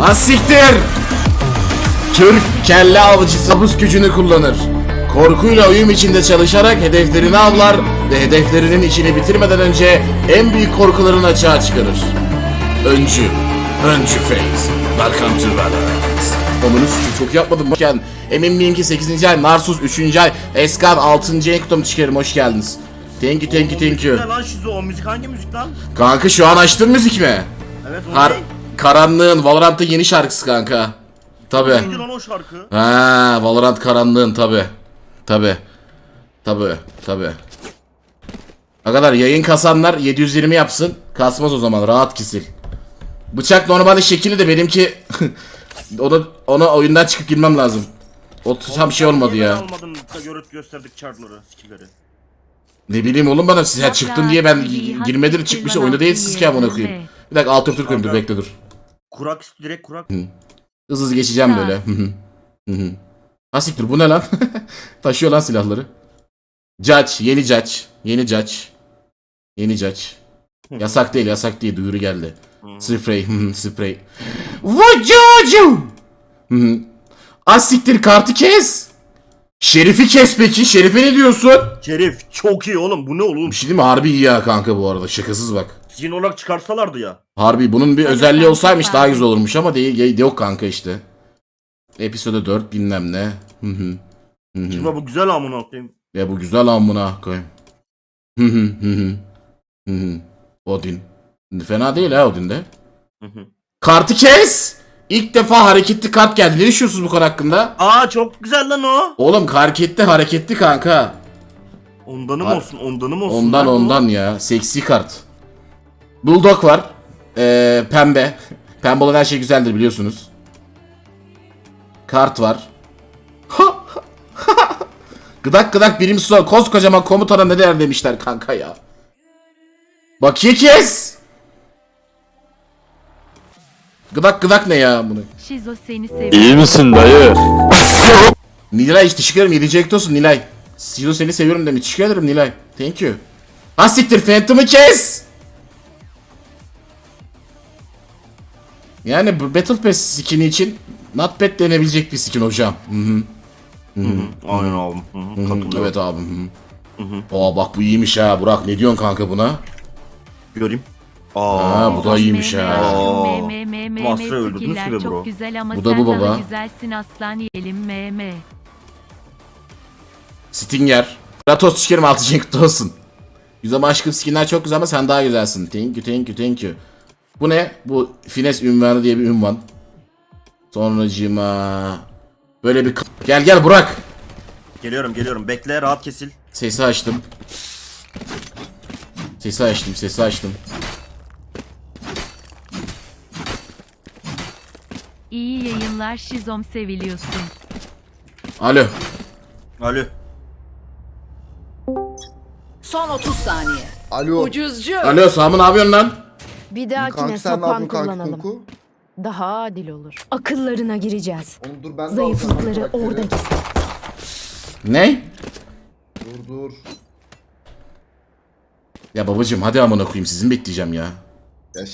Lan siktir! Türk kelle avcısı hapus gücünü kullanır. Korkuyla uyum içinde çalışarak hedeflerini avlar ve hedeflerinin içini bitirmeden önce en büyük korkularını açığa çıkarır. Öncü. Öncü Fate. Welcome to Valorant. Onu sikim çok yapmadım bakın. Emin miyim ki 8. ay, Narsus 3. ay, Eskan 6. ay kutum çıkarım hoş geldiniz. Thank you thank you thank you. Ne lan şizo o müzik hangi müzik lan? Kanka şu an açtın müzik mi? Evet o Kar ne? Karanlığın Valorant'ın yeni şarkısı kanka. Tabi. Neydi lan o şarkı? Ha, Valorant karanlığın tabi. Tabi. Tabi. Tabi. Ne kadar yayın kasanlar 720 yapsın. Kasmaz o zaman rahat kisil. Bıçak normalde şekilli de benimki onu ona oyundan çıkıp girmem lazım. O tam şey olmadı ya. Almadın da görüp gösterdik. Ne bileyim oğlum bana sen çıktın diye ben gi- girmedim çıkmış oyunda değilsiniz ki amına koyayım. Bir dakika alt Türk koyayım dur bekle dur. Kurak direkt kurak. Hızlı hızlı geçeceğim böyle. Hı hı. Hı hı. Ha siktir bu ne lan? Taşıyor lan silahları. Judge, yeni judge. Yeni judge. Yeni judge. Yasak değil, yasak değil. Duyuru geldi. Sprey, hı hı, sprey. Vucucu! Hı hı. Az siktir kartı kes. Şerif'i kes peki. Şerif'e ne diyorsun? Şerif çok iyi oğlum bu ne oğlum? Bir şey değil mi? Harbi iyi ya kanka bu arada. Şakasız bak. Skin olarak çıkarsalardı ya. Harbi bunun bir özelliği olsaymış daha güzel olurmuş ama değil, değil yok kanka işte. Episode 4 bilmem ne. Hı hı. Hı hı. Şimdi bu güzel amına koyayım. Ya bu güzel amına koyayım. Hı hı hı hı. Hı hı. Odin. Fena değil ha Odin de. Hı hı. Kartı kes! İlk defa hareketli kart geldi. Ne düşünüyorsunuz bu konu hakkında? Aa çok güzel lan o. Oğlum hareketli hareketli kanka. Ondanım Har- olsun, ondanım olsun. Ondan lan ondan ya. Seksi kart. Bulldog var. Ee, pembe. Pembe olan her şey güzeldir biliyorsunuz. Kart var. gıdak gıdak birim su. Koskocaman komutana ne der demişler kanka ya. Bakiye kes. Gıdak gıdak ne ya bunu? Şizo seni seviyor. İyi misin dayı? Nilay teşekkür ederim. 7. ekti olsun Nilay. Silo seni seviyorum demiş. Teşekkür ederim Nilay. Thank you. Ha siktir Phantom'ı kes. Yani bu Battle Pass skin'i için not bad denebilecek bir skin hocam. Hı hı. Aynen. Hı hı, Hı hı. Katılıyorum. Evet abi. Hı hı. Aa bak bu iyiymiş ha Burak. Ne diyorsun kanka buna? Göreyim. Aa. Ha bu da iyiymiş ha. Me, öldürdünüz gibi bro. Çok güzel ama Bu da sen bu daha baba. güzelsin aslan yiyelim me me. Stinger. Kratos sikerim 6. kutlu olsun. Güzel aşkım skinler çok güzel ama sen daha güzelsin. Thank you thank you thank you. Bu ne? Bu Fines ünvanı diye bir ünvan. Sonracıma. Böyle bir... Gel gel Burak. Geliyorum geliyorum. Bekle rahat kesil. Sesi açtım. Sesi açtım sesi açtım. İyi yayınlar Şizom seviliyorsun. Alo. Alo. Son 30 saniye. Alo. Ucuzcu. Alo Sami ne yapıyorsun lan? Bir dahakine Kanka sen ne sapan kanka kullanalım. Kunku? Daha adil olur. Akıllarına gireceğiz. Onu dur ben de Zayıflıkları alacağım karakteri. orada gizli. Ne? Dur dur. Ya babacım hadi amına koyayım sizin bekleyeceğim ya.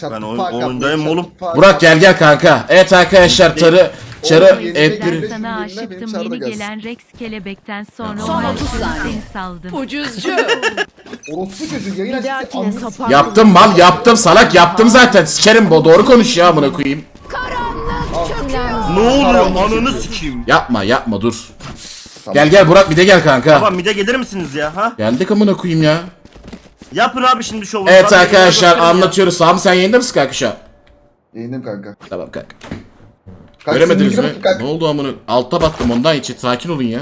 Ya Ben oyun- oyundayım oğlum. Burak gel gel kanka. Evet arkadaşlar tarı çarı Oğlum, yeni et bir- bir Ben sana Benim aşıktım yeni gelsin. gelen Rex kelebekten sonra Son o 30 hayatını saniye. seni saldım. Ucuzcu. Orospu çocuğu yayın Bir dahakine Yaptım mal yaptım salak yaptım zaten. Sikerim bu doğru konuş ya amına koyayım. Ne oluyor? Ananı sikeyim. Yapma yapma dur. Tamam. Gel gel Burak bir de gel kanka. Tamam mide gelir misiniz ya ha? Geldik amına koyayım ya. Yapın abi şimdi şovu. Evet Zaten arkadaşlar gösterin ya. anlatıyoruz. Sami sen yayında mısın kanka şu an? Yayındayım kanka. Tamam kanka. Kanka Göremediniz mi? bak Ne oldu amına? Altta baktım ondan için sakin olun ya.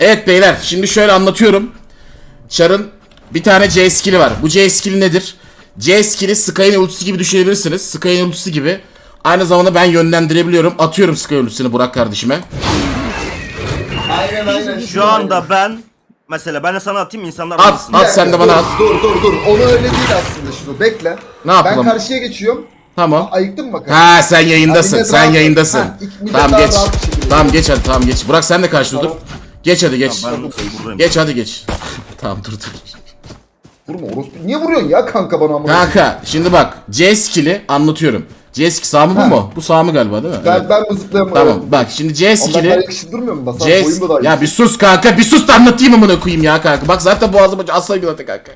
Evet beyler şimdi şöyle anlatıyorum. Char'ın bir tane C skill'i var. Bu C skill'i nedir? C skill'i Sky'ın ultisi gibi düşünebilirsiniz. Sky'ın ultisi gibi. Aynı zamanda ben yönlendirebiliyorum. Atıyorum Sky ultisini Burak kardeşime. Aynen aynen. Şu anda ben mesela ben de sana atayım insanlar At, anlasın. at sen de bana at. Dur dur dur. Onu öyle değil aslında şu. Bekle. Ne yapalım? Ben karşıya geçiyorum. Tamam. Ayıktın mı bakalım? Ha sen yayındasın. millet Sen yayındasın. Ha, ilk Tamam geç. Tamam geç hadi tamam geç. Burak sen de karşıda dur. Tamam. Geç hadi geç. Ben buradayım. Geç hadi geç. tamam dur dur. Vurma orospu. Niye vuruyorsun ya kanka bana amına? Kanka şimdi bak C skill'i anlatıyorum. C2 sağ mı bu Ha. mu? Bu sağ mı galiba değil mi? Ben Evet. ben bu zıplayamam. Tamam bak şimdi Onlar C2'li daha yakışık durmuyor mu? Basar C boyum da daha ya bir sus kanka bir sus da anlatayım amına koyayım ya kanka. Bak zaten boğazıma asla zaten kanka.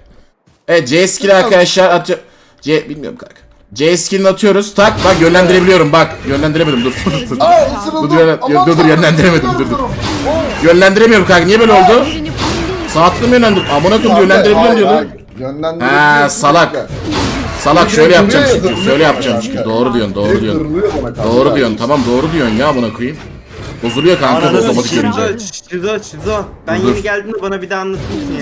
Evet C skill'i arkadaşlar atıyor. C bilmiyorum kanka. C skill'ini atıyoruz. Tak bak yönlendirebiliyorum bak. Yönlendiremedim dur. Aa ısırıldım. Dur, yönet- Aman dur, dur, tanrım, yönlendiremedim, dur, dur. ısırıyorum. Yönlendiremiyorum kanka. Niye böyle oldu? Saatli mi yönlendir? Amına koyayım yönlendirebiliyorum Hayır, diyordu. hayır. Yönlendirebiliyorsun. Ha, salak. Salak şöyle yapacağım Duruyor ya, çünkü. duruyor Şöyle ya yapacağım kanka. çünkü. Doğru diyorsun, doğru Direkt diyorsun. bana kanka. Doğru diyorsun. Tamam doğru diyorsun ya amına koyayım. Bozuluyor kanka Ananı otomatik sikeyim. görünce. Şizo, Şizo. Ben Dur. yeni geldiğimde bana bir daha anlatır mısın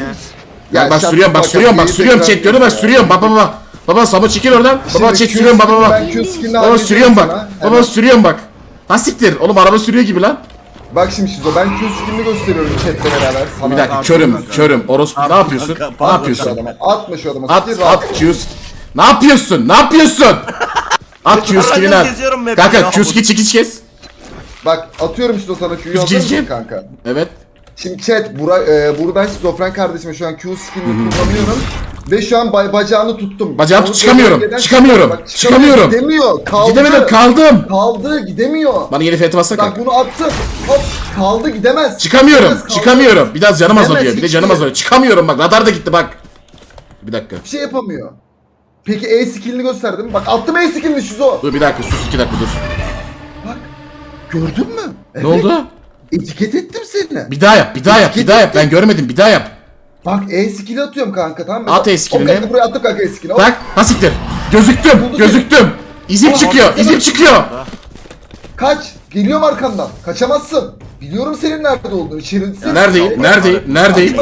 ya? Bak bak sürüyorum bak sürüyorum bak sürüyorum tekrar chat gördün bak ya. sürüyorum baba baba. Baba Samo çekil oradan. Baba Şimdi Q sürüyorum baba skill'i baba. Ben Q skill'ini Baba sürüyorum bak. sana. Baba Hemen. sürüyorum bak. Ha siktir. Oğlum araba sürüyor gibi lan. Bak şimdi Şizo ben Q skill'ini gösteriyorum chatle beraber. Sana Bir dakika körüm körüm. Orospu ne yapıyorsun? kanka, Ne yapıyorsun? Adama. Atma şu adama. At rahat. at Q Ne yapıyorsun? Ne yapıyorsun? At Q skillini at. geziyorum map'i Kanka ya. Q skill çekiç kes. Bak atıyorum Şizo sana Q'yu hazır mısın kanka? Evet. Şimdi chat bura, e, buradan Şizofren kardeşime şu an Q skill'ini kullanıyorum. Ve şu an bay, bacağını tuttum. Bacağını Onu çıkamıyorum, bölgeden çıkamıyorum, Bak, çıkamıyorum. Gidemiyor. Kaldı. Gidemedim kaldım. Kaldı gidemiyor. Bana yeni fiyatı bassana Bak kanka. bunu attım. Hop kaldı gidemez. Çıkamıyorum. Gidemez, kaldı. Çıkamıyorum. Biraz canım Gidemez, azalıyor. Bir de hiç canım değil. azalıyor. Çıkamıyorum bak. Radar da gitti bak. Bir dakika. Bir şey yapamıyor. Peki E skill'ini gösterdim. Bak attım E skill'ini Şizo. Dur bir dakika sus iki dakika dur. Bak. Gördün mü? Ne oldu? Etiket ettim seni. Bir daha yap, bir daha yap, bir daha yap. Ben görmedim, bir daha yap. Bak E skill'i atıyorum kanka tamam mı? At E skill'ini. Kanka, Buraya attım kanka E skill'ini. Bak, ha siktir. Gözüktüm, gözüktüm. İzim Aa, çıkıyor, izim çıkıyor. Kaç. Geliyorum arkandan. Kaçamazsın. Biliyorum senin nerede olduğunu. İçeridesin. Neredeyim, neredeyim, neredeyim?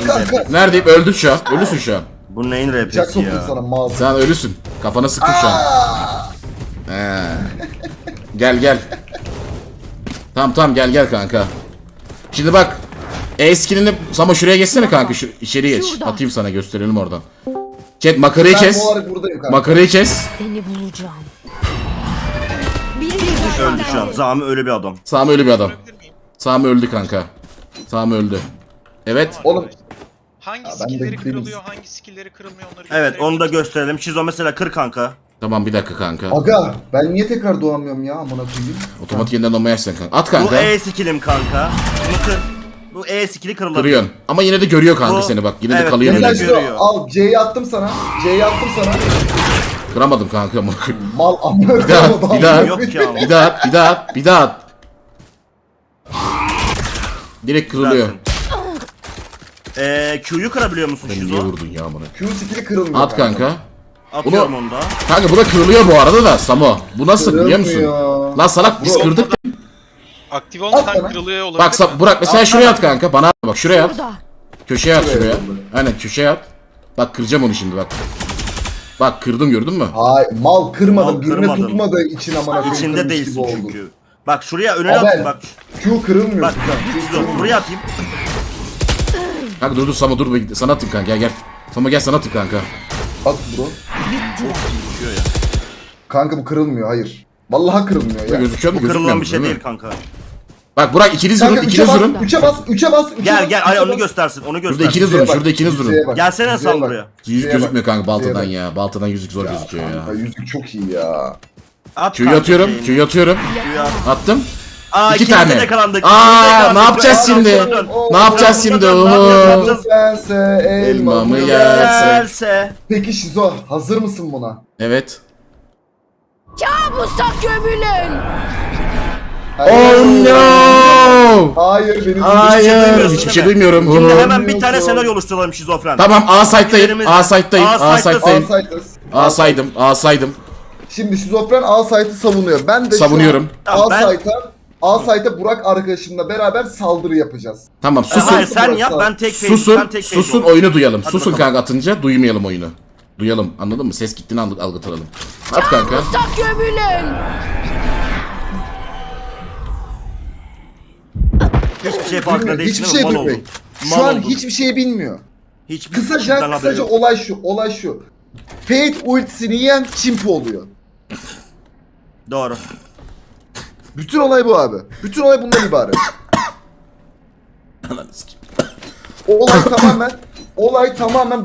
Neredeyim? Öldün şu an. Ölüsün şu an. Bu neyin Bıçak soktum ya? sana mal. Sen ölüsün. Kafana sıktım şu an. He. Gel gel. Tamam tamam gel gel kanka. Şimdi bak. E skillini Samo şuraya geçsene kanka şu içeri geç. Şurada. Atayım sana gösterelim oradan. Chat makarayı Ben kes. bu olarak buradayım kanka. Makarayı kes. Seni bulacağım. Öldü şu an. Zami öyle bir adam. Sami ölü bir adam. Sami öldü kanka. Sami öldü. Evet. Oğlum Hangi ben de skill'leri gideyim. kırılıyor, hangi skill'leri kırılmıyor onları Evet onu da gösterelim. Şizo mesela kır kanka. Tamam bir dakika kanka. aga ben niye tekrar doğamıyorum ya amına koyayım. Otomatik yeniden donma yersen kanka. At Bu kanka. E skillim kanka. Bunu kır. Bu E skill'i kırılabilir. Kırıyorsun. Ama yine de görüyor kanka Bu- seni bak. Yine de Evet, kalıyor yine de görüyor. al C'yi attım sana. C'yi attım sana. Kıramadım kanka. amına koyayım. Mal amına Bir daha, koyayım, bir daha. amına Yok koyayım. ya. Bir daha at, bir daha at, bir daha at. Direkt kırılıyor. Eee Q'yu kırabiliyor musun Sen niye Şizo? vurdun ya amına? Q skill'i kırılmıyor. At kanka. Atıyorum Bunu- onu da. Kanka bu da kırılıyor bu arada da Samo. Bu nasıl biliyor musun? Kırılmıyor. Lan salak biz Bro. kırdık. Aktif At olmadan kırılıyor olabilir. Bak Sa- Burak mesela şuraya at kanka. Bana at bak şuraya at. Burada. Köşeye at Şuraya. Aynen köşeye at. Bak kıracağım onu şimdi bak. Bak kırdım gördün mü? Hayır mal kırmadım. Mal Birini kırmadın. tutmadığı için amına koyayım. İçinde kırmış değilsin gibi oldu. çünkü. Bak şuraya önüne Haber. atayım bak. Q kırılmıyor. Bak kırılmıyor. buraya atayım. Kanka dur dur Samo dur be- sana atayım kanka gel gel. Samo gel sana atayım kanka. At bro. Kanka bu kırılmıyor hayır. Vallahi kırılmıyor ya. Gözüküyor mu? Bu kırılan bir şey değil kanka. Bak Burak ikiniz Kanka durun, 3'e ikiniz bas, durun. 3'e bas, 3'e bas, 3'e Gel gel ay onu bas. göstersin onu Şurada göster. ikiniz durun, bak, şurada ikiniz durun. yüzeye bak, Gelsene yüzeye bak. buraya. Yüzük Yüzeye gözükmüyor bak, kanka baltadan bak. ya. Baltadan yüzük zor gözüküyor Kanka ya. yüzük çok iyi ya. At Q'yu kanka atıyorum, şeyini. Q'yu atıyorum. Q'yu at. Attım. Aa İki ikimiz de tane. yakalandık. Aa, İkimiz de yakalandık. ne yapacağız şimdi? dön, dön. Ne yapacağız şimdi? Oo. ne yapacağız? Sense Elmamı elmamı yer. yer. Gelse. Peki Şizo hazır mısın buna? Evet. Kabusa gömülün. Oh no! Hayır benim Hayır. duymuyorsun Hiçbir şey duymuyorum. Şimdi Hı. hemen bir tane senaryo oluşturalım şizofren. Tamam A site'dayım. A site'dayım. A site'dayım. Alsaydınız. A saydım. A saydım. Şimdi şizofren A site'ı savunuyor. Ben de Savunuyorum. şu an Tamam, A ben- site'a A site'a Burak arkadaşımla beraber saldırı yapacağız. Tamam susun. Hayır sen yap ben tek face. Susun. ben tek Susun oyunu duyalım. Hadi Susun bakalım. kanka atınca duymayalım oyunu. Duyalım. Anladın mı? Ses gittiğini algı- algıtıralım. At kanka. Kabusa gömülün. Hiçbir şey farkında değilsin hiçbir değil şey bilmiyor. Şu Mal an oldun. hiçbir şey bilmiyor. Hiçbir şeyden Kısaca haberi kısaca yok. olay şu, olay şu. Fate ultisini yiyen çimpo oluyor. Doğru. Bütün olay bu abi. Bütün olay bundan ibaret. Ananı sikeyim. Olay tamamen olay tamamen